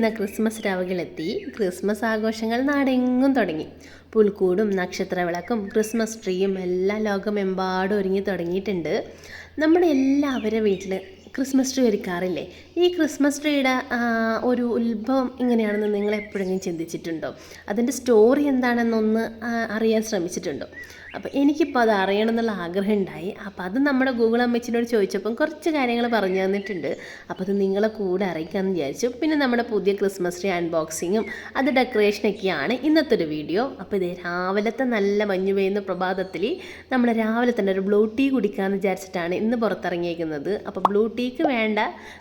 നിറയുന്ന Christmas രാവുകളെത്തി Christmas ആഘോഷങ്ങൾ നാടെങ്ങും തുടങ്ങി. പുൽക്കൂടും നക്ഷത്രവിളക്കും ക്രിസ്മസ് ട്രീയും എല്ലാ ലോകമെമ്പാടും ഒരുങ്ങി തുടങ്ങിയിട്ടുണ്ട്. നമ്മുടെ എല്ലാവരുടെ വീട്ടിൽ ക്രിസ്മസ് ട്രീ ഒരുക്കാറില്ലേ? ഈ ക്രിസ്മസ് ട്രീയുടെ ഒരു ഉത്ഭവം ഇങ്ങനെയാണെന്ന് നിങ്ങൾ എപ്പോഴെങ്കിലും ചിന്തിച്ചിട്ടുണ്ടോ? അതിന്റെ സ്റ്റോറി എന്താണെന്നൊന്ന് അറിയാൻ ശ്രമിച്ചിട്ടുണ്ടോ? അപ്പോൾ എനിക്കിപ്പോൾ അത് അറിയണം എന്നുള്ള ആഗ്രഹം ഉണ്ടായി. അപ്പോൾ അത് നമ്മുടെ ഗൂഗിൾ അമ്മച്ചിനോട് ചോദിച്ചപ്പം കുറച്ച് കാര്യങ്ങൾ പറഞ്ഞു തന്നിട്ടുണ്ട്. അപ്പോൾ അത് നിങ്ങളെ കൂടെ അറിയിക്കാമെന്ന് വിചാരിച്ചു. പിന്നെ നമ്മുടെ പുതിയ ക്രിസ്മസ് ട്രീ അൺബോക്സിങ്ങും അത് ഡെക്കറേഷനൊക്കെയാണ് ഇന്നത്തെ ഒരു വീഡിയോ. അപ്പോൾ ഇത് രാവിലത്തെ നല്ല മഞ്ഞു പെയ്യുന്ന പ്രഭാതത്തിൽ നമ്മൾ രാവിലെ തന്നെ ഒരു ബ്ലൂ ടീ കുടിക്കാമെന്ന് വിചാരിച്ചിട്ടാണ് ഇന്ന് പുറത്തിറങ്ങിയേക്കുന്നത്. അപ്പോൾ ബ്ലൂ ടീക്ക് വേണ്ട.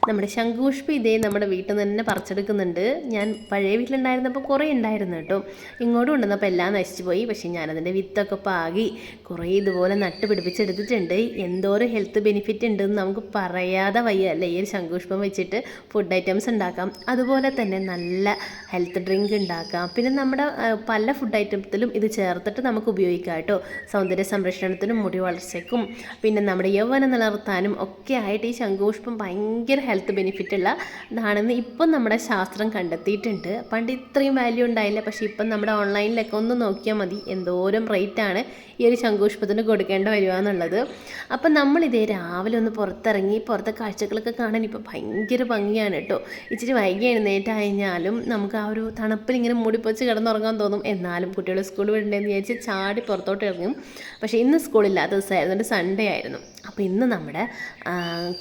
നമ്മുടെ ശംഖുഷ്പി ഇതേ നമ്മുടെ വീട്ടിൽ നിന്ന് തന്നെ പറിച്ചെടുക്കുന്നുണ്ട്. ഞാൻ പഴയ വീട്ടിലുണ്ടായിരുന്നപ്പോൾ കുറേ ഉണ്ടായിരുന്നു കേട്ടോ. ഇങ്ങോട്ടും ഉണ്ടെന്നപ്പോൾ എല്ലാം നശിച്ചു പോയി. പക്ഷേ ഞാനതിന്റെ വിത്തൊക്കെ പാകി കുറേ ഇതുപോലെ നട്ട് പിടിപ്പിച്ചെടുത്തിട്ടുണ്ട്. എന്തോരം ഹെൽത്ത് ബെനിഫിറ്റ് ഉണ്ടെന്ന് നമുക്ക് പറയാതെ വയ്യ. അല്ലേ? ഈ ഒരു ശംഖുഷ്പം വെച്ചിട്ട് ഫുഡ് ഐറ്റംസ് ഉണ്ടാക്കാം. അതുപോലെ തന്നെ നല്ല ഹെൽത്ത് ഡ്രിങ്ക് ഉണ്ടാക്കാം. പിന്നെ നമ്മുടെ പല ഫുഡ് ഐറ്റത്തിലും ഇത് ചേർത്തിട്ട് നമുക്ക് ഉപയോഗിക്കാം കേട്ടോ. സൗന്ദര്യ സംരക്ഷണത്തിനും മുടി വളർച്ചയ്ക്കും പിന്നെ നമ്മുടെ യൗവനം നിലനിർത്താനും ഒക്കെ ആയിട്ട് ഈ ശംഖുപുഷ്പം ഭയങ്കര ഹെൽത്ത് ബെനിഫിറ്റ് ഉള്ള ഇതാണെന്ന് ഇപ്പം നമ്മുടെ ശാസ്ത്രം കണ്ടെത്തിയിട്ടുണ്ട്. പണ്ട് ഇത്രയും വാല്യൂ ഉണ്ടായില്ല. പക്ഷേ ഇപ്പം നമ്മുടെ ഓൺലൈനിലൊക്കെ ഒന്ന് നോക്കിയാൽ മതി. എന്തോരം റേറ്റാണ് ഈ ഒരു ശംഖുപുഷ്പത്തിന് കൊടുക്കേണ്ട വരിക എന്നുള്ളത്. അപ്പം നമ്മളിതേ രാവിലെ ഒന്ന് പുറത്തിറങ്ങി പുറത്തെ കാഴ്ചകളൊക്കെ കാണാൻ ഇപ്പോൾ ഭയങ്കര ഭംഗിയാണ് കേട്ടോ. ഇച്ചിരി വൈകി എഴുന്നേറ്റ് കഴിഞ്ഞാലും നമുക്ക് ആ ഒരു തണുപ്പിൽ ഇങ്ങനെ മൂടിപ്പൊച്ച് കിടന്നുറങ്ങാൻ തോന്നും. എന്നാലും കുട്ടികൾ സ്കൂൾ വിടേണ്ടതെന്ന് വിചാരിച്ച് ചാടി പുറത്തോട്ട് ഇറങ്ങും. പക്ഷേ ഇന്ന് സ്കൂളില്ലാത്ത ദിവസമായിരുന്നു. സൺഡേ ആയിരുന്നു. അപ്പോൾ ഇന്ന് നമ്മുടെ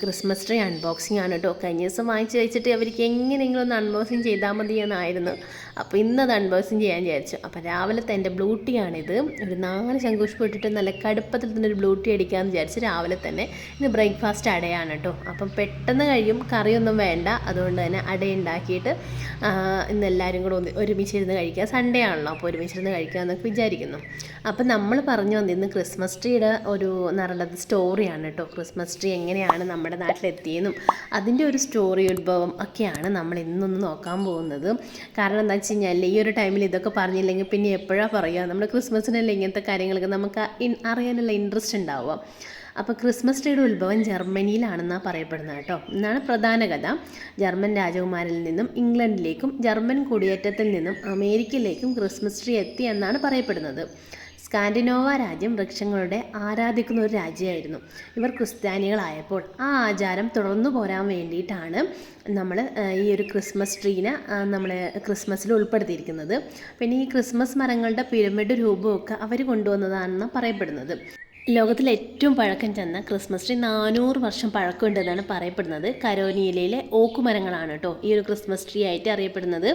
ക്രിസ്മസ് ട്രീ അൺബോക്സിംഗ് ആണ് കേട്ടോ. കഴിഞ്ഞ ദിവസം വാങ്ങിച്ച് വെച്ചിട്ട് അവർക്ക് എങ്ങനെയെങ്കിലും ഒന്ന് അൺബോക്സിങ് ചെയ്താൽ മതി എന്നായിരുന്നു. അപ്പോൾ ഇന്ന് അത് അൺബോക്സിങ് ചെയ്യാൻ വിചാരിച്ചു. അപ്പോൾ രാവിലത്തെ എന്റെ ബ്ലൂ ടീ ആണിത്. ഒരു നാല് ശംഖുഷ്പം ഇട്ടിട്ട് നല്ല കടുപ്പത്തിൽ തന്നെ ഒരു ബ്ലൂ ടീ അടിക്കാമെന്ന് വിചാരിച്ച് രാവിലെ തന്നെ ഇന്ന് ബ്രേക്ക്ഫാസ്റ്റ് അടയാണ് കേട്ടോ. അപ്പം പെട്ടെന്ന് കഴിയും കറിയൊന്നും വേണ്ട. അതുകൊണ്ട് തന്നെ അട ഉണ്ടാക്കിയിട്ട് ഇന്ന് എല്ലാവരും കൂടെ ഒന്ന് ഒരുമിച്ചിരുന്ന് കഴിക്കുക. സൺഡേ ആണല്ലോ അപ്പോൾ ഒരുമിച്ചിരുന്ന് കഴിക്കുക എന്നൊക്കെ വിചാരിക്കുന്നു. അപ്പം നമ്മൾ പറഞ്ഞു വന്നിരുന്നു ക്രിസ്മസ് ട്രീയുടെ ഒരു നറുള്ളത് സ്റ്റോറിയാണ് കേട്ടോ. ക്രിസ്മസ് ട്രീ എങ്ങനെയാണ് നമ്മുടെ നാട്ടിലെത്തിയെന്നും അതിന്റെ ഒരു സ്റ്റോറി ഉത്ഭവം ഒക്കെയാണ് നമ്മൾ ഇന്നൊന്ന് നോക്കാൻ പോകുന്നത്. കാരണം എന്താ വെച്ച് കഴിഞ്ഞാൽ ഈ ഒരു ടൈമിൽ ഇതൊക്കെ പറഞ്ഞില്ലെങ്കിൽ പിന്നെ എപ്പോഴാണ് പറയുക? നമ്മൾ ക്രിസ്മസിനല്ലേ ഇങ്ങനത്തെ കാര്യങ്ങളൊക്കെ നമുക്ക് അറിയാനുള്ള ഇൻട്രസ്റ്റ് ഉണ്ടാവുക. അപ്പോൾ ക്രിസ്മസ് ട്രീയുടെ ഉത്ഭവം ജർമ്മനിയിലാണെന്നാണ് പറയപ്പെടുന്നത് കേട്ടോ. എന്നാണ് പ്രധാന കഥ. ജർമ്മൻ രാജകുമാരിൽ നിന്നും ഇംഗ്ലണ്ടിലേക്കും ജർമ്മൻ കുടിയേറ്റത്തിൽ നിന്നും അമേരിക്കയിലേക്കും ക്രിസ്മസ് ട്രീ എത്തി എന്നാണ് പറയപ്പെടുന്നത്. സ്കാൻഡിനോവ രാജ്യം വൃക്ഷങ്ങളുടെ ആരാധിക്കുന്ന ഒരു രാജ്യമായിരുന്നു. ഇവർ ക്രിസ്ത്യാനികളായപ്പോൾ ആ ആചാരം തുടർന്നു പോരാൻ വേണ്ടിയിട്ടാണ് നമ്മൾ ഈ ഒരു ക്രിസ്മസ് ട്രീനെ നമ്മൾ ക്രിസ്മസിൽ ഉൾപ്പെടുത്തിയിരിക്കുന്നത്. പിന്നെ ഈ ക്രിസ്മസ് മരങ്ങളുടെ പിരമിഡ് രൂപമൊക്കെ അവർ കൊണ്ടുവന്നതാണെന്ന് പറയപ്പെടുന്നത്. ലോകത്തിലെ ഏറ്റവും പഴക്കം ചെന്ന ക്രിസ്മസ് ട്രീ നാനൂറ് വർഷം പഴക്കമുണ്ടെന്നാണ് പറയപ്പെടുന്നത്. കരോനിയിലെ ഓക്കുമരങ്ങളാണ് കേട്ടോ ഈ ഒരു ക്രിസ്മസ് ട്രീ ആയിട്ട് അറിയപ്പെടുന്നത്.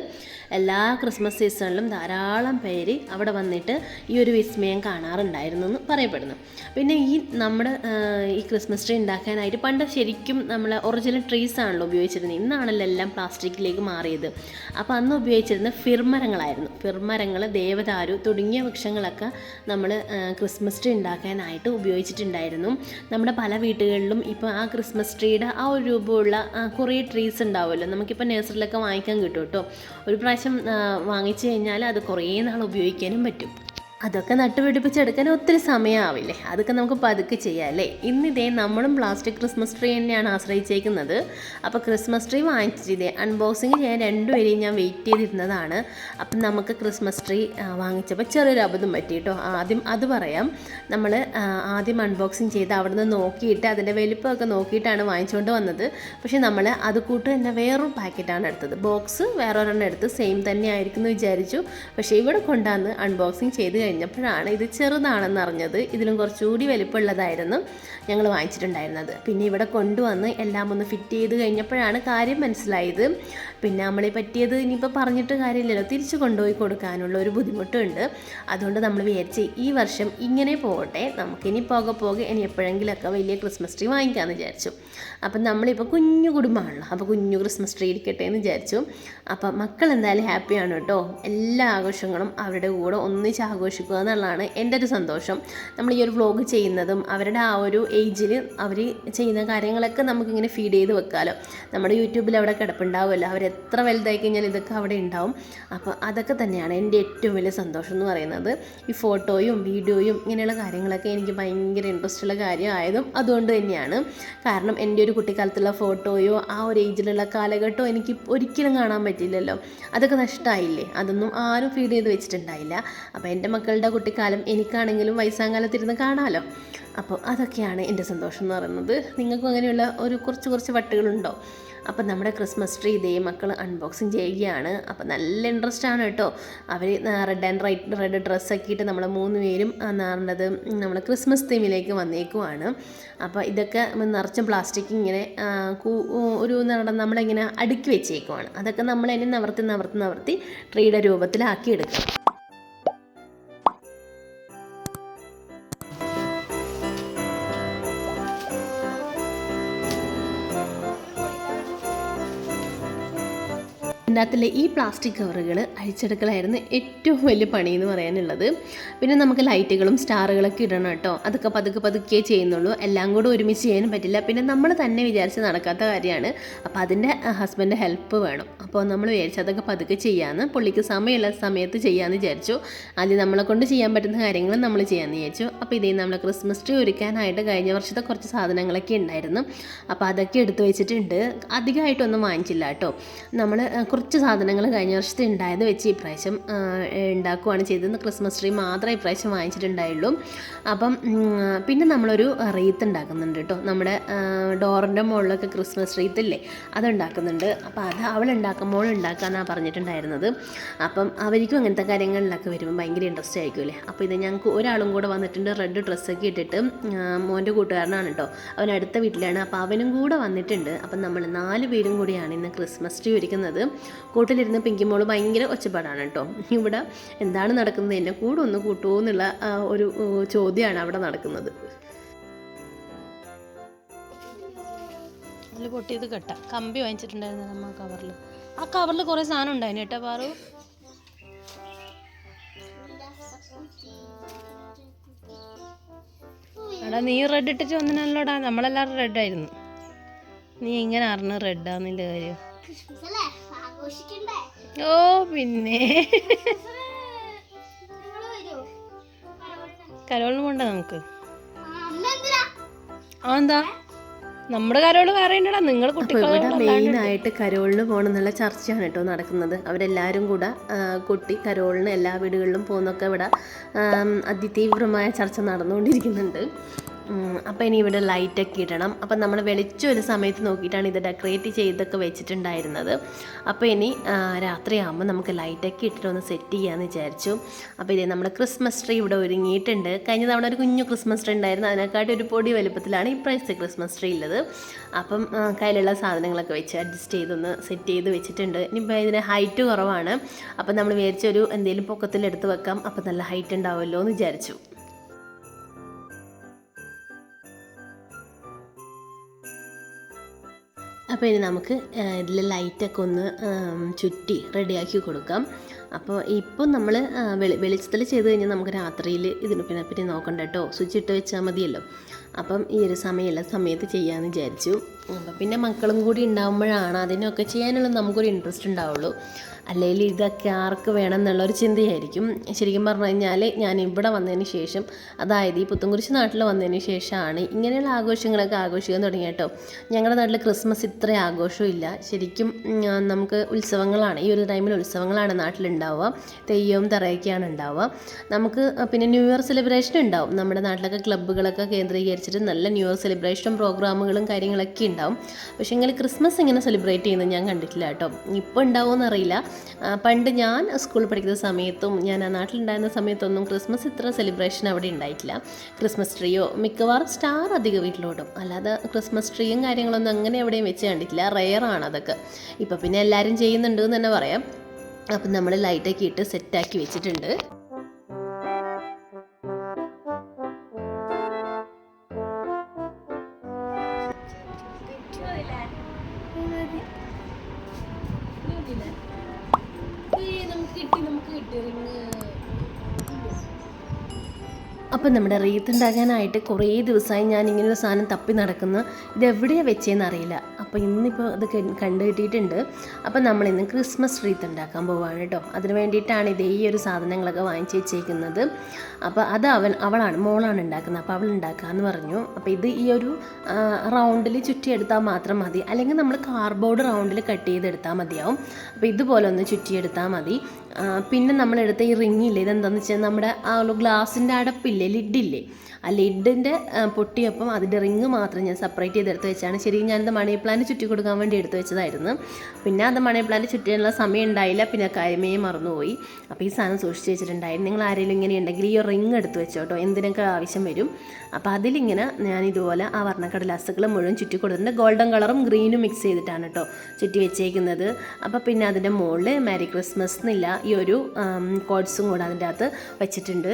എല്ലാ ക്രിസ്മസ് സീസണിലും ധാരാളം പേര് അവിടെ വന്നിട്ട് ഈ ഒരു വിസ്മയം കാണാറുണ്ടായിരുന്നു എന്ന് പറയപ്പെടുന്നു. പിന്നെ ഈ നമ്മുടെ ഈ ക്രിസ്മസ് ട്രീ ഉണ്ടാക്കാനായിട്ട് പണ്ട് ശരിക്കും നമ്മൾ ഒറിജിനൽ ട്രീസ് ആണല്ലോ ഉപയോഗിച്ചിരുന്നത്. ഇന്നാണല്ലോ എല്ലാം പ്ലാസ്റ്റിക്കിലേക്ക് മാറിയത്. അപ്പോൾ അന്ന് ഉപയോഗിച്ചിരുന്ന ഫിർമരങ്ങളായിരുന്നു. ഫിർമരങ്ങൾ ദേവദാരു തുടങ്ങിയ വൃക്ഷങ്ങളൊക്കെ നമ്മൾ ക്രിസ്മസ് ട്രീ ഉണ്ടാക്കാനായിട്ട് ഉപയോഗിച്ചിട്ടുണ്ടായിരുന്നു. നമ്മുടെ പല വീടുകളിലും ഇപ്പോൾ ആ ക്രിസ്മസ് ട്രീയുടെ ആ ഒരു രൂപമുള്ള കുറേ ട്രീസ് ഉണ്ടാവുമല്ലോ. നമുക്കിപ്പോൾ നേഴ്സറിലൊക്കെ വാങ്ങിക്കാൻ കിട്ടും കേട്ടോ ഒരു പ്രാവശ്യം വാങ്ങിച്ചു കഴിഞ്ഞാൽ അത് കുറേ നാൾ ഉപയോഗിക്കാനും പറ്റും. അതൊക്കെ നട്ടുപിടിപ്പിച്ചെടുക്കാൻ ഒത്തിരി സമയമാവില്ലേ അതൊക്കെ നമുക്ക് പതുക്കെ ചെയ്യാം അല്ലേ? ഇന്നിതേ നമ്മളും പ്ലാസ്റ്റിക് ക്രിസ്മസ് ട്രീ തന്നെയാണ് ആശ്രയിച്ചേക്കുന്നത്. അപ്പോൾ ക്രിസ്മസ് ട്രീ വാങ്ങിച്ചിട്ടേ അൺബോക്സിങ് ചെയ്യാൻ രണ്ടുപേരെയും ഞാൻ വെയിറ്റ് ചെയ്തിരുന്നതാണ്. അപ്പം നമുക്ക് ക്രിസ്മസ് ട്രീ വാങ്ങിച്ചപ്പോൾ ചെറിയൊരു അബദ്ധം പറ്റി കേട്ടോ ആദ്യം അത് പറയാം. നമ്മൾ ആദ്യം അൺബോക്സിങ് ചെയ്ത് അവിടെ നിന്ന് നോക്കിയിട്ട് അതിന്റെ വലിപ്പമൊക്കെ നോക്കിയിട്ടാണ് വാങ്ങിച്ചുകൊണ്ട് വന്നത്. പക്ഷേ നമ്മൾ അത് കൂട്ട് തന്നെ വേറൊരു പാക്കറ്റാണ് എടുത്തത്. ബോക്സ് വേറൊരെണ്ണം എടുത്ത് സെയിം തന്നെ ആയിരിക്കും എന്ന് വിചാരിച്ചു. പക്ഷേ ഇവിടെ കൊണ്ടാന്ന് അൺബോക്സിങ് ചെയ്ത് കഴിഞ്ഞപ്പോഴാണ് ഇത് ചെറുതാണെന്ന് അറിഞ്ഞത് ഇതിലും കുറച്ചുകൂടി വലിപ്പമുള്ളതായിരുന്നു ഞങ്ങൾ വാങ്ങിച്ചിട്ടുണ്ടായിരുന്നത്. പിന്നെ ഇവിടെ കൊണ്ടുവന്ന് എല്ലാം ഒന്ന് ഫിറ്റ് ചെയ്ത് കഴിഞ്ഞപ്പോഴാണ് കാര്യം മനസ്സിലായത്. പിന്നെ നമ്മളെ പറ്റിയത് ഇനിയിപ്പോൾ പറഞ്ഞിട്ട് കാര്യമില്ലല്ലോ. തിരിച്ചു കൊണ്ടുപോയി കൊടുക്കാനുള്ള ഒരു ബുദ്ധിമുട്ടുണ്ട്. അതുകൊണ്ട് നമ്മൾ വിചാരിച്ച് ഈ വർഷം ഇങ്ങനെ പോകട്ടെ. നമുക്കിനി പോകെ പോകെ ഇനി എപ്പോഴെങ്കിലുമൊക്കെ വലിയ ക്രിസ്മസ് ട്രീ വാങ്ങിക്കാമെന്ന് വിചാരിച്ചു. അപ്പം നമ്മളിപ്പോൾ കുഞ്ഞു കുടുംബമാണല്ലോ. അപ്പോൾ കുഞ്ഞു ക്രിസ്മസ് ട്രീ ഇരിക്കട്ടെ എന്ന് വിചാരിച്ചു. അപ്പം മക്കൾ എന്തായാലും ഹാപ്പിയാണ് കേട്ടോ. എല്ലാ ആഘോഷങ്ങളും അവരുടെ കൂടെ ഒന്നിച്ച് ആഘോഷിക്കുക എന്നുള്ളതാണ് എന്റെ ഒരു സന്തോഷം. നമ്മൾ ഈ ഒരു വ്ലോഗ് ചെയ്യുന്നതും അവരുടെ ആ ഒരു ഏജിൽ അവർ ചെയ്യുന്ന കാര്യങ്ങളൊക്കെ നമുക്കിങ്ങനെ ഫീഡ് ചെയ്ത് വെക്കാമല്ലോ നമ്മുടെ യൂട്യൂബിൽ അവിടെ കിടപ്പുണ്ടാവുമല്ലോ. അവർ എത്ര വലുതായി കഴിഞ്ഞാൽ ഇതൊക്കെ അവിടെ ഉണ്ടാവും. അപ്പോൾ അതൊക്കെ തന്നെയാണ് എന്റെ ഏറ്റവും വലിയ സന്തോഷം എന്ന് പറയുന്നത്. ഈ ഫോട്ടോയും വീഡിയോയും ഇങ്ങനെയുള്ള കാര്യങ്ങളൊക്കെ എനിക്ക് ഭയങ്കര ഇൻട്രസ്റ്റ് ഉള്ള കാര്യമായതും അതുകൊണ്ട് തന്നെയാണ്. കാരണം എന്റെ ഒരു കുട്ടിക്കാലത്തുള്ള ഫോട്ടോയോ ആ ഒരു ഏജിലുള്ള കാലഘട്ടമോ എനിക്ക് ഒരിക്കലും കാണാൻ പറ്റില്ലല്ലോ അതൊക്കെ നഷ്ടമായില്ലേ അതൊന്നും ആരും ഫീഡ് ചെയ്ത് വെച്ചിട്ടുണ്ടായില്ല. അപ്പോൾ എന്റെ മക്കളുടെ കുട്ടിക്കാലം എനിക്കാണെങ്കിലും വയസ്സാങ്കാലത്തിരുന്ന് കാണാമല്ലോ അപ്പോൾ അതൊക്കെയാണ് എന്റെ സന്തോഷം എന്ന് പറയുന്നത്. നിങ്ങൾക്കും അങ്ങനെയുള്ള ഒരു കുറച്ച് കുറച്ച് വട്ടുകളുണ്ടോ? അപ്പം നമ്മുടെ ക്രിസ്മസ് ട്രീ ഇതേ മക്കൾ അൺബോക്സിങ് ചെയ്യുകയാണ്. അപ്പം നല്ല ഇൻട്രസ്റ്റ് ആണ് കേട്ടോ. അവർ റെഡ് ആൻഡ് റൈറ്റ് റെഡ് ഡ്രസ്സൊക്കെ ഇട്ട് നമ്മൾ മൂന്ന് പേരും നാറേണ്ടത് നമ്മൾ ക്രിസ്മസ് തീമിലേക്ക് വന്നേക്കുവാണ്. അപ്പോൾ ഇതൊക്കെ നിറച്ചും പ്ലാസ്റ്റിക് ഇങ്ങനെ ഒരു നമ്മളിങ്ങനെ അടുക്കി വെച്ചേക്കുവാണ്. അതൊക്കെ നമ്മൾ അതിനെ നിവർത്തി നിവർത്തി നവർത്തി ട്രീയുടെ രൂപത്തിലാക്കി എടുക്കണം ഇതിനകത്തിലെ ഈ പ്ലാസ്റ്റിക് കവറുകൾ അഴിച്ചെടുക്കലായിരുന്നു ഏറ്റവും വലിയ പണി എന്ന് പറയാനുള്ളത്. പിന്നെ നമുക്ക് ലൈറ്റുകളും സ്റ്റാറുകളൊക്കെ ഇടണം കേട്ടോ. അതൊക്കെ പതുക്കെ പതുക്കെ ചെയ്യുന്നുള്ളൂ. എല്ലാം കൂടെ ഒരുമിച്ച് ചെയ്യാനും പറ്റില്ല. പിന്നെ നമ്മൾ തന്നെ വിചാരിച്ച് നടക്കാത്ത കാര്യമാണ്. അപ്പോൾ അതിന്റെ ഹസ്ബൻഡ് ഹെൽപ്പ് വേണം. അപ്പോൾ നമ്മൾ വിചാരിച്ചു അതൊക്കെ പതുക്കെ ചെയ്യാമെന്ന് പുള്ളിക്ക് സമയമുള്ള സമയത്ത് ചെയ്യാമെന്ന് വിചാരിച്ചു. ആദ്യം നമ്മളെ കൊണ്ട് ചെയ്യാൻ പറ്റുന്ന കാര്യങ്ങൾ നമ്മൾ ചെയ്യാമെന്ന് വിചാരിച്ചു. അപ്പോൾ ഇതേ നമ്മൾ ക്രിസ്മസ് ട്രീ ഒരുക്കാനായിട്ട് കഴിഞ്ഞ വർഷത്തെ കുറച്ച് സാധനങ്ങളൊക്കെ ഉണ്ടായിരുന്നു. അപ്പോൾ അതൊക്കെ എടുത്തു വെച്ചിട്ടുണ്ട്. അധികമായിട്ടൊന്നും വാങ്ങിച്ചില്ല കേട്ടോ. നമ്മൾ കുറച്ച് സാധനങ്ങൾ കഴിഞ്ഞ വർഷത്തെ ഉണ്ടായത് വെച്ച് ഇപ്രാവശ്യം ഉണ്ടാക്കുകയാണ് ചെയ്തത് ക്രിസ്മസ് ട്രീ മാത്രമേ ഇപ്രാവശ്യം വാങ്ങിച്ചിട്ടുണ്ടായുള്ളൂ. അപ്പം പിന്നെ നമ്മളൊരു റീത്ത് ഉണ്ടാക്കുന്നുണ്ട് കേട്ടോ. നമ്മുടെ ഡോറിന്റെ മുകളിലൊക്കെ ക്രിസ്മസ് റീത്ത് ഇല്ലേ അതുണ്ടാക്കുന്നുണ്ട്. അപ്പോൾ അത് അവൾ ഉണ്ടാക്കുമ്പോൾ ഉണ്ടാക്കാമെന്നാണ് പറഞ്ഞിട്ടുണ്ടായിരുന്നത്. അപ്പം അവർക്കും അങ്ങനത്തെ കാര്യങ്ങളിലൊക്കെ വരുമ്പോൾ ഭയങ്കര ഇൻട്രസ്റ്റ് ആയിരിക്കുമല്ലേ അപ്പോൾ ഇത് ഞങ്ങൾക്ക് ഒരാളും കൂടെ വന്നിട്ടുണ്ട്. റെഡ് ഡ്രസ്സൊക്കെ ഇട്ടിട്ട് മോന്റെ കൂട്ടുകാരനാണ് കേട്ടോ. അവൻ അടുത്ത വീട്ടിലാണ്. അപ്പോൾ അവനും കൂടെ വന്നിട്ടുണ്ട്. അപ്പം നമ്മൾ നാല് പേരും കൂടിയാണ് ഇന്ന് ക്രിസ്മസ് ട്രീ ഒരുക്കുന്നത്. കൂട്ടിലിരുന്ന് പിങ്കിമോൾ ഭയങ്കര ഒച്ചപ്പാടാണ് കേട്ടോ. ഇവിടെ എന്താണ് നടക്കുന്നത്? എന്നെ കൂടെ ഒന്ന് കൂട്ടുമോ എന്നുള്ള ഒരു ചോദ്യമാണ് അവിടെ നടക്കുന്നത്. അതിൽ പൊട്ടിയത് കെട്ട. കമ്പി വാങ്ങിച്ചിട്ടുണ്ടായിരുന്നു നമ്മ കവറിൽ ആ കവറിൽ കുറേ സാധനം ഉണ്ടായിരുന്നു കേട്ടോ പാറു. എടാ നീ റെഡ് ഇട്ടിട്ട് വന്നിനല്ലോടാ. നമ്മളെല്ലാവരും റെഡ് ആയിരുന്നു. നീ ഇങ്ങനെ അറിഞ്ഞ റെഡാന്നില്ല കാര്യം? ഓ പിന്നെ. കരോളിന് പോണ്ട നമുക്ക്? ആ എന്താ നമ്മുടെ കരോൾ വേറെ ഉണ്ടടാ നിങ്ങൾ ഇവിടെ കുട്ടികളെ മെയിനായിട്ട് കരോളിന് പോകണം എന്നുള്ള ചർച്ചയാണ് കേട്ടോ നടക്കുന്നത്. അവരെല്ലാവരും കൂടെ കുട്ടി കരോളിന് എല്ലാ വീടുകളിലും പോകുന്നൊക്കെ ഇവിടെ അതിതീവ്രമായ ചർച്ച നടന്നുകൊണ്ടിരിക്കുന്നുണ്ട്. അപ്പോൾ ഇനി ഇവിടെ ലൈറ്റൊക്കെ ഇടണം. അപ്പം നമ്മൾ വെളിച്ചം ഒരു സമയത്ത് നോക്കിയിട്ടാണ് ഇത് ഡെക്കറേറ്റ് ചെയ്തൊക്കെ വെച്ചിട്ടുണ്ടായിരുന്നത്. അപ്പോൾ ഇനി രാത്രിയാകുമ്പോൾ നമുക്ക് ലൈറ്റൊക്കെ ഇട്ടിട്ട് ഒന്ന് സെറ്റ് ചെയ്യാമെന്ന് വിചാരിച്ചു. അപ്പോൾ ഇതേ നമ്മുടെ ക്രിസ്മസ് ട്രീ ഇവിടെ ഒരുങ്ങിയിട്ടുണ്ട്. കഴിഞ്ഞ തവണ ഒരു കുഞ്ഞു ക്രിസ്മസ് ട്രീ ഉണ്ടായിരുന്നു. അതിനെക്കാട്ടി ഒരു പൊടി വലുപ്പത്തിലാണ് ഈ പ്രൈസ് ക്രിസ്മസ് ട്രീ ഉള്ളത്. അപ്പം കയ്യിലുള്ള സാധനങ്ങളൊക്കെ വെച്ച് അഡ്ജസ്റ്റ് ചെയ്തൊന്ന് സെറ്റ് ചെയ്ത് വെച്ചിട്ടുണ്ട്. ഇനിയിപ്പോൾ ഇതിന് ഹൈറ്റ് കുറവാണ്. അപ്പം നമ്മൾ വിചാരിച്ചൊരു എന്തെങ്കിലും പൊക്കത്തിലെടുത്ത് വെക്കാം. അപ്പം നല്ല ഹൈറ്റ് ഉണ്ടാവുമല്ലോ എന്ന് വിചാരിച്ചു. അപ്പോൾ ഇനി നമുക്ക് ഇതിൽ ലൈറ്റൊക്കെ ഒന്ന് ചുറ്റി റെഡിയാക്കി കൊടുക്കാം. അപ്പോൾ ഇപ്പം നമ്മൾ വെളി വെളിച്ചത്തിൽ ചെയ്ത് കഴിഞ്ഞാൽ നമുക്ക് രാത്രിയിൽ ഇതിനെ പിന്നെ പിന്നെ നോക്കണ്ട കേട്ടോ. സ്വിച്ച് ഇട്ട് വെച്ചാൽ മതിയല്ലോ. അപ്പം ഈ ഒരു സമയമല്ല സമയത്ത് ചെയ്യാമെന്ന് വിചാരിച്ചു. അപ്പം പിന്നെ മക്കളും കൂടി ഉണ്ടാകുമ്പോഴാണ് അതിനൊക്കെ ചെയ്യാനുള്ള നമുക്കൊരു ഇൻട്രസ്റ്റ് ഉണ്ടാവുള്ളൂ. അല്ലെങ്കിൽ ഇതൊക്കെ ആർക്ക് വേണം എന്നുള്ളൊരു ചിന്തയായിരിക്കും. ശരിക്കും പറഞ്ഞു കഴിഞ്ഞാൽ ഞാൻ ഇവിടെ വന്നതിന് ശേഷം അതായത് ഈ പുത്തൻകുരിശ് നാട്ടിൽ വന്നതിന് ശേഷമാണ് ഇങ്ങനെയുള്ള ആഘോഷങ്ങളൊക്കെ ആഘോഷിക്കാൻ തുടങ്ങിയ കേട്ടോ ഞങ്ങളുടെ നാട്ടിൽ ക്രിസ്മസ് ഇത്ര ആഘോഷമില്ല ശരിക്കും നമുക്ക് ഉത്സവങ്ങളാണ് ഈ ഒരു ടൈമിൽ ഉത്സവങ്ങളാണ് നാട്ടിലുണ്ടാവുക. തെയ്യവും തറയൊക്കെയാണ് ഉണ്ടാവുക. നമുക്ക് പിന്നെ ന്യൂ ഇയർ സെലിബ്രേഷൻ ഉണ്ടാവും. നമ്മുടെ നാട്ടിലൊക്കെ ക്ലബ്ബുകളൊക്കെ കേന്ദ്രീകരിച്ചിട്ട് നല്ല ന്യൂ ഇയർ സെലിബ്രേഷനും പ്രോഗ്രാമുകളും കാര്യങ്ങളൊക്കെ ഉണ്ടാവും. പക്ഷേ എങ്കിൽ ക്രിസ്മസ് ഇങ്ങനെ സെലിബ്രേറ്റ് ചെയ്യുന്നത് ഞാൻ കണ്ടിട്ടില്ല കേട്ടോ ഇപ്പോൾ ഉണ്ടാവുമെന്ന് അറിയില്ല ആ, പണ്ട് ഞാൻ സ്കൂളിൽ പഠിക്കുന്ന സമയത്തും ഞാൻ ആ നാട്ടിലുണ്ടായിരുന്ന സമയത്തൊന്നും ക്രിസ്മസ് ഇത്ര സെലിബ്രേഷൻ അവിടെ ഉണ്ടായിട്ടില്ല. ക്രിസ്മസ് ട്രീയോ മിക്കവാറും സ്റ്റാർ അധികം വീട്ടിലോട്ടും അല്ലാതെ ക്രിസ്മസ് ട്രീയും കാര്യങ്ങളൊന്നും അങ്ങനെ എവിടെയും വെച്ച് കണ്ടിട്ടില്ല. റെയറാണ് അതൊക്കെ. ഇപ്പം പിന്നെ എല്ലാവരും ചെയ്യുന്നുണ്ട് എന്ന് തന്നെ പറയാം. അപ്പം നമ്മൾ ലൈറ്റൊക്കെ ഇട്ട് സെറ്റാക്കി വെച്ചിട്ടുണ്ട്. അപ്പം നമ്മുടെ റീത്ത് ഉണ്ടാക്കാനായിട്ട് കുറേ ദിവസമായി ഞാൻ ഇങ്ങനെ സാധനം തപ്പി നടക്കുന്നു ഇത് എവിടെയാണ് വെച്ചതെന്ന് അറിയില്ല. അപ്പോൾ ഇന്നിപ്പോൾ അത് കണ്ട് കിട്ടിയിട്ടുണ്ട് അപ്പം നമ്മൾ ഇന്ന് ക്രിസ്മസ് റീത്ത് ഉണ്ടാക്കാൻ പോവുകയാണ് കേട്ടോ. അതിന് വേണ്ടിയിട്ടാണ് ഇതേ ഈ ഒരു സാധനങ്ങളൊക്കെ വാങ്ങിച്ച് വെച്ചേക്കുന്നത്. അപ്പോൾ അത് അവൻ അവളാണ് മോളാണ് ഉണ്ടാക്കുന്നത്. അപ്പോൾ അവൾ ഉണ്ടാക്കാമെന്ന് പറഞ്ഞു. അപ്പോൾ ഇത് ഈ ഒരു റൗണ്ടിൽ ചുറ്റിയെടുത്താൽ മാത്രം മതി. അല്ലെങ്കിൽ നമ്മൾ കാർബോർഡ് റൗണ്ടിൽ കട്ട് ചെയ്തെടുത്താൽ മതിയാവും. അപ്പോൾ ഇതുപോലെ ഒന്ന് ചുറ്റിയെടുത്താൽ മതി. പിന്നെ നമ്മളെടുത്ത ഈ റിങ്ങില്ലേ ഇതെന്താണെന്ന് വെച്ചാൽ നമ്മുടെ ആ ഗ്ലാസിന്റെ അടപ്പില്ലേ ലിഡില്ലേ? ആ ലിഡിന്റെ പൊട്ടിയപ്പം അതിന്റെ റിങ് മാത്രം ഞാൻ സെപ്പറേറ്റ് ചെയ്തെടുത്ത് വെച്ചാണ്. ശരിക്കും ഞാനത് മണി പ്ലാന്റ് ചുറ്റി കൊടുക്കാൻ വേണ്ടി എടുത്ത് വെച്ചതായിരുന്നു. പിന്നെ അത് മണി പ്ലാന്റ് ചുറ്റാനുള്ള സമയം ഉണ്ടായില്ല. പിന്നെ കാര്യമേ മറന്നുപോയി. അപ്പോൾ ഈ സാധനം സൂക്ഷിച്ച് വെച്ചിട്ടുണ്ടായിരുന്നു. നിങ്ങൾ ആരെങ്കിലും ഇങ്ങനെ ഉണ്ടെങ്കിൽ ഈ റിങ് എടുത്ത് വെച്ചോട്ടോ. എന്തിനൊക്കെ ആവശ്യം വരും. അപ്പോൾ അതിലിങ്ങനെ ഞാൻ ഇതുപോലെ ആ വർണക്കടലാസുകൾ മുഴുവൻ ചുറ്റി കൊടുത്തിട്ടുണ്ട്. ഗോൾഡൻ കളറും ഗ്രീനും മിക്സ് ചെയ്തിട്ടാണ് കേട്ടോ ചുറ്റി വെച്ചേക്കുന്നത്. അപ്പോൾ പിന്നെ അതിന്റെ മുകളിൽ മാരി ക്രിസ്മസ് എന്നില്ല ഈ ഒരു കോഡ്സും കൂടെ അതിന്റെ അകത്ത് വെച്ചിട്ടുണ്ട്.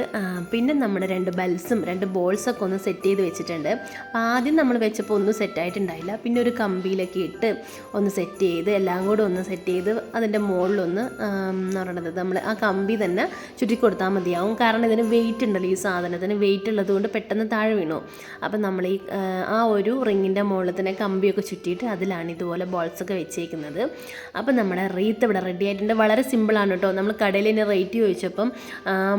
പിന്നെ നമ്മുടെ രണ്ട് ബൽസും രണ്ട് ബോൾസൊക്കെ ഒന്ന് സെറ്റ് ചെയ്ത് വെച്ചിട്ടുണ്ട്. അപ്പോൾ ആദ്യം നമ്മൾ വെച്ചപ്പോൾ ഒന്നും സെറ്റായിട്ടുണ്ടായില്ല പിന്നെ ഒരു കമ്പിയിലൊക്കെ ഇട്ട് ഒന്ന് സെറ്റ് ചെയ്ത് എല്ലാം കൂടെ ഒന്ന് സെറ്റ് ചെയ്ത് അതിന്റെ മുകളിലൊന്ന് എന്ന് പറയുന്നത് നമ്മൾ ആ കമ്പി തന്നെ ചുറ്റി കൊടുത്താൽ മതിയാവും. കാരണം ഇതിന് വെയിറ്റ് ഉണ്ടല്ലോ ഈ സാധനത്തിന്. വെയിറ്റ് ഉള്ളത് കൊണ്ട് പെട്ടെന്ന് താഴെ വീണു. അപ്പം നമ്മൾ ഈ ആ, ഒരു റിങ്ങിന്റെ മുകളിൽ തന്നെ കമ്പിയൊക്കെ ചുറ്റിയിട്ട് അതിലാണ് ഇതുപോലെ ബോൾസൊക്കെ വെച്ചേക്കുന്നത്. അപ്പം നമ്മുടെ റീത്ത് ഇവിടെ റെഡി ആയിട്ടുണ്ട്. വളരെ സിമ്പിളാണ് കേട്ടോ. നമ്മൾ കടയിൽ തന്നെ റേറ്റ് ചോദിച്ചപ്പം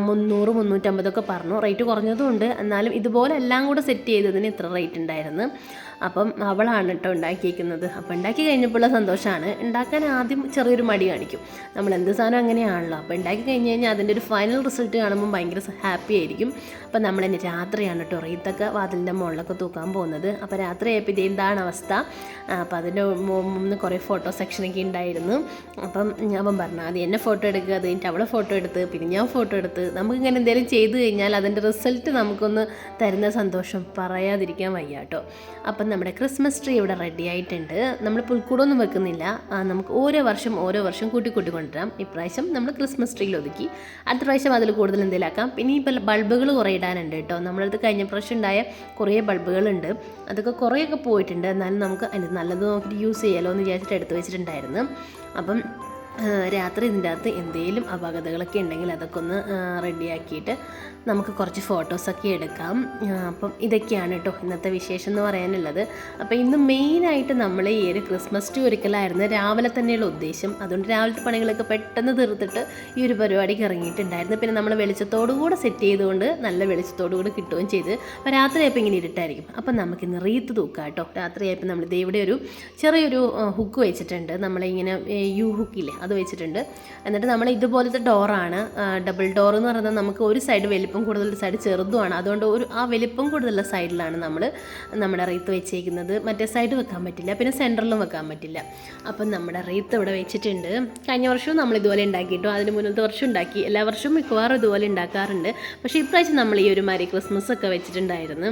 മുന്നൂറ് മുന്നൂറ്റമ്പതൊക്കെ പറഞ്ഞു. റേറ്റ് കുറഞ്ഞതുകൊണ്ട് എന്നാലും ഇതുപോലെ എല്ലാം കൂടെ സെറ്റ് ചെയ്തതിന് ഇത്ര റേറ്റ് ഉണ്ടായിരുന്നു അപ്പം അവളാണ് കേട്ടോ ഉണ്ടാക്കിയിരിക്കുന്നത് അപ്പം ഉണ്ടാക്കി കഴിഞ്ഞപ്പോഴുള്ള സന്തോഷമാണ് ഉണ്ടാക്കാൻ ആദ്യം ചെറിയൊരു മടി കാണിക്കും. നമ്മൾ എന്ത് സാധനം അങ്ങനെയാണല്ലോ. അപ്പോൾ ഉണ്ടാക്കി കഴിഞ്ഞ് കഴിഞ്ഞാൽ അതിന്റെ ഒരു ഫൈനൽ റിസൾട്ട് കാണുമ്പോൾ ഭയങ്കര ഹാപ്പി ആയിരിക്കും. അപ്പം നമ്മൾ തന്നെ രാത്രിയാണ് കേട്ടോ റീത്തൊക്കെ വാതിലിന്റെ മുകളിലൊക്കെ തൂക്കാൻ പോകുന്നത്. അപ്പോൾ രാത്രി ആയപ്പോൾ ഇത് എന്താണ് അവസ്ഥ. അപ്പം അതിന്റെ മുമ്പ് കുറേ ഫോട്ടോ സെക്ഷനൊക്കെ ഉണ്ടായിരുന്നു. അപ്പം അവൻ പറഞ്ഞു അത് എന്നെ ഫോട്ടോ എടുക്കുക അത് കഴിഞ്ഞിട്ട് അവളെ ഫോട്ടോ എടുത്ത്. പിന്നെ ഞാൻ ഫോട്ടോ എടുത്ത്. നമുക്കിങ്ങനെ എന്തെങ്കിലും ചെയ്തു കഴിഞ്ഞാൽ അതിന്റെ റിസൾട്ട് നമുക്കൊന്ന് തരുന്ന സന്തോഷം പറയാതിരിക്കാൻ വയ്യാട്ടോ അപ്പം നമ്മുടെ ക്രിസ്മസ് ട്രീ ഇവിടെ റെഡി ആയിട്ടുണ്ട്. നമ്മൾ പുൽക്കൂടൊന്നും വെക്കുന്നില്ല. നമുക്ക് ഓരോ വർഷം ഓരോ വർഷം കൂട്ടി കൂട്ടി കൊണ്ടുവരാം ഇപ്രാവശ്യം നമ്മൾ ക്രിസ്മസ് ട്രീയിൽ ഒതുക്കി. അടുത്ത പ്രാവശ്യം അതിൽ കൂടുതൽ എന്തെങ്കിലും ആക്കാം. പിന്നെ ഈ ബൾബുകൾ കുറേ ഇടാനുണ്ട് കേട്ടോ. നമ്മളടുത്ത് കഴിഞ്ഞ പ്രാവശ്യം ഉണ്ടായ കുറേ ബൾബുകളുണ്ട്. അതൊക്കെ കുറേയൊക്കെ പോയിട്ടുണ്ട്. എന്നാലും നമുക്ക് അതിന് നല്ലത് നോക്കിയിട്ട് യൂസ് ചെയ്യാലോ എന്ന് വിചാരിച്ചിട്ട് എടുത്ത് വെച്ചിട്ടുണ്ടായിരുന്നു. അപ്പം രാത്രി ഇതിന്റെ അകത്ത് എന്തെങ്കിലും അപാകതകളൊക്കെ ഉണ്ടെങ്കിൽ അതൊക്കെ ഒന്ന് റെഡിയാക്കിയിട്ട് നമുക്ക് കുറച്ച് ഫോട്ടോസൊക്കെ എടുക്കാം. അപ്പം ഇതൊക്കെയാണ് കേട്ടോ ഇന്നത്തെ വിശേഷം എന്ന് പറയാനുള്ളത്. അപ്പോൾ ഇന്ന് മെയിനായിട്ട് നമ്മൾ ഈ ഒരു ക്രിസ്മസ് ടു ഒരുക്കലായിരുന്നു. രാവിലെ തന്നെയുള്ള ഉദ്ദേശം. അതുകൊണ്ട് രാവിലത്തെ പണികളൊക്കെ പെട്ടെന്ന് തീർത്തിട്ട് ഈ ഒരു പരിപാടിക്ക് ഇറങ്ങിയിട്ടുണ്ടായിരുന്നു. പിന്നെ നമ്മൾ വെളിച്ചത്തോടു കൂടെ സെറ്റ് ചെയ്തുകൊണ്ട് നല്ല വെളിച്ചത്തോടു കൂടെ കിട്ടുകയും ചെയ്ത്. അപ്പോൾ രാത്രിയായപ്പോൾ ഇങ്ങനെ ഇരുട്ടായിരിക്കും. അപ്പം നമുക്കിന്ന് റീത്ത് തൂക്കാം കേട്ടോ രാത്രിയായപ്പോൾ നമ്മൾ ഇവിടെ ഒരു ചെറിയൊരു ഹുക്ക് വെച്ചിട്ടുണ്ട്. നമ്മളിങ്ങനെ യു ഹുക്കില്ലേ അത് വെച്ചിട്ടുണ്ട്. എന്നിട്ട് നമ്മൾ ഇതുപോലത്തെ ഡോറാണ് ഡബിൾ ഡോർ എന്ന് പറയുന്നത് നമുക്ക് ഒരു സൈഡ് വലിപ്പം കൂടുതൽ സൈഡ് ചെറുതുമാണ്. അതുകൊണ്ട് ഒരു ആ വലിപ്പം കൂടുതലുള്ള സൈഡിലാണ് നമ്മൾ നമ്മുടെ റീത്ത് വെച്ചേക്കുന്നത്. മറ്റേ സൈഡ് വെക്കാൻ പറ്റില്ല പിന്നെ സെന്ററിലും വെക്കാൻ പറ്റില്ല. അപ്പം നമ്മുടെ റീത്ത് ഇവിടെ വെച്ചിട്ടുണ്ട്. കഴിഞ്ഞ വർഷവും നമ്മൾ ഇതുപോലെ ഉണ്ടാക്കിയിട്ടു. അതിന് മുന്നത്തെ വർഷം ഉണ്ടാക്കി. എല്ലാ വർഷവും മിക്കവാറും ഇതുപോലെ ഉണ്ടാക്കാറുണ്ട്. പക്ഷേ ഇപ്രാവശ്യം നമ്മൾ ഈ ഒരു മാരി ക്രിസ്മസ് ഒക്കെ വെച്ചിട്ടുണ്ടായിരുന്നു.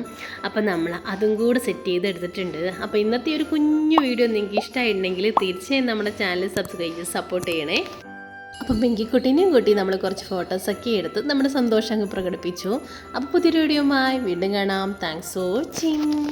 അപ്പം നമ്മൾ അതും കൂടെ സെറ്റ് ചെയ്ത് എടുത്തിട്ടുണ്ട് അപ്പോൾ ഇന്നത്തെ ഒരു കുഞ്ഞു വീഡിയോ നിങ്ങൾക്ക് ഇഷ്ടമായിട്ടുണ്ടെങ്കിൽ തീർച്ചയായും നമ്മുടെ ചാനൽ സബ്സ്ക്രൈബ് ചെയ്ത് സപ്പോർട്ട് ചെയ്യണേ. അപ്പം പെങ്കിക്കുട്ടീനെയും കൂട്ടി നമ്മൾ കുറച്ച് ഫോട്ടോസൊക്കെ എടുത്ത് നമ്മുടെ സന്തോഷം അങ്ങ് പ്രകടിപ്പിച്ചു. അപ്പോൾ പുതിയൊരു വീഡിയോയുമായി വീണ്ടും കാണാം. Thanks for watching